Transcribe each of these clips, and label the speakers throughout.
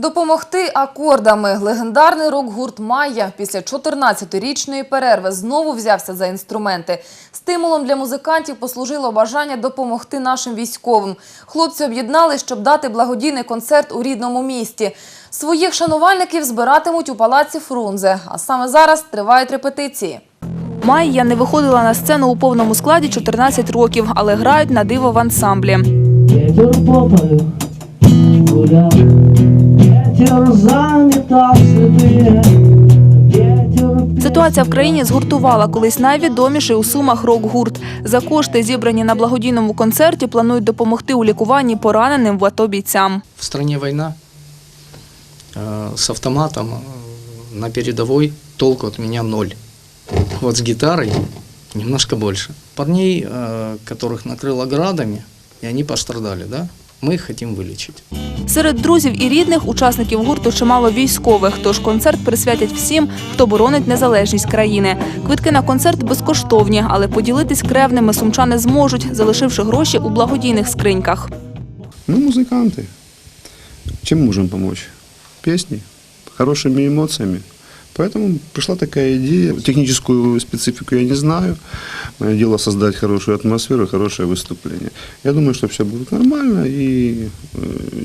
Speaker 1: Допомогти акордами. Легендарний рок-гурт Майя після 14-річної перерви знову взявся за інструменти. Стимулом для музикантів послужило бажання допомогти нашим військовим. Хлопці об'єднали, щоб дати благодійний концерт у рідному місті. Своїх шанувальників збиратимуть у палаці Фрунзе. А саме зараз тривають репетиції.
Speaker 2: Майя не виходила на сцену у повному складі 14 років, але грають на диво в ансамблі.
Speaker 3: ветер
Speaker 2: Ситуація в країні згуртувала колись найвідоміший у Сумах рок-гурт. За кошти, зібрані на благодійному концерті, планують допомогти у лікуванні пораненим в АТО бійцям.
Speaker 4: В стране война э, с автоматом э, на передовой толку от меня ноль. Вот с гитарой немножко больше. Парней, э, которых накрыло градами, и они пострадали, да? Мы их хотим вылечить.
Speaker 2: Серед друзів і рідних учасників гурту чимало військових, тож концерт присвятять всім, хто боронить незалежність країни. Квитки на концерт безкоштовні, але поділитись кревними сумчани зможуть, залишивши гроші у благодійних скриньках.
Speaker 5: Мы музыканты. Чем можем помочь? Песней, хорошими эмоциями. Поэтому пришла такая идея. Техническую специфику я не знаю. Мое дело создать хорошую атмосферу, хорошее выступление. Я думаю, что все будет нормально и э,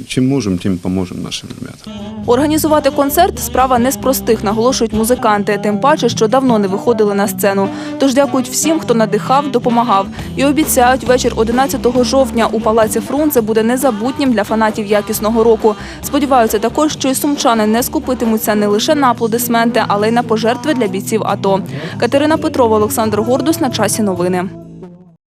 Speaker 5: чем можем, тем поможем нашим ребятам.
Speaker 2: Організувати концерт справа не з простих, наголошують музиканти, тим паче, що давно не виходили на сцену. Тож дякують всім, хто надихав, допомагав. І обіцяють, вечір 11 жовтня у палаці Фрунзе буде незабутнім для фанатів якісного року. Сподіваються також, що і сумчани не скупитимуться не лише на аплодисменти, але й на пожертви для бійців АТО. Катерина Петрова, Олександр Гордус на часі новини.